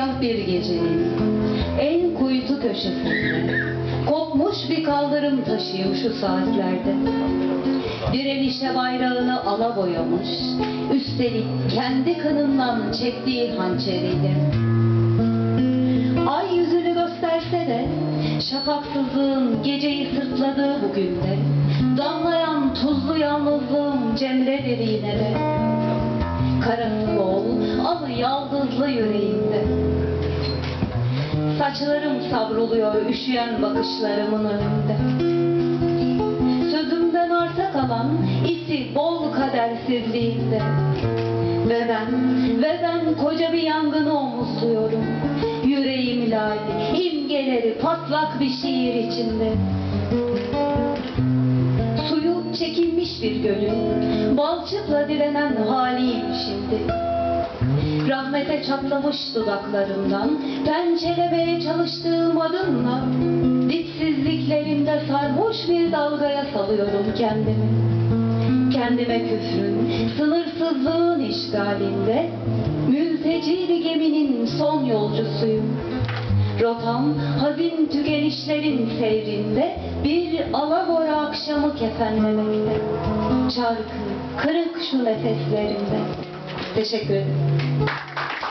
sıcak bir gecenin en kuytu köşesinde kopmuş bir kaldırım taşıyor şu saatlerde. Direnişe bayrağını ala boyamış, üstelik kendi kanından çektiği hançeriyle. Ay yüzünü gösterse de şafaksızlığın geceyi sırtladığı bu günde damlayan tuzlu yalnızlığım cemredir yine de. Karası bol ama yaldızlı yüreğimde. Saçlarım savruluyor üşüyen bakışlarımın önünde. Sözümden arta kalan isi bol kadersizliğimde. Ve ben, ve ben koca bir yangını omuzluyorum. Yüreğim lal, imgeleri patlak bir şiir içinde. Suyu çekilmiş bir gölün, balçıkla direnen haliyim şimdi. Rahmete çatlamış dudaklarımdan, pençelemeye çalıştığım adımla, dipsizliklerimde sarhoş bir dalgaya salıyorum kendimi. Kendime küfrün, sınırsızlığın işgalinde, mülteci bir geminin son yolcusuyum. Rotam hazin tükenişlerin seyrinde bir alabora akşamı kefenlemekte. Çarkı, kırık şu nefeslerimde. Teşekkür ederim. Thank you.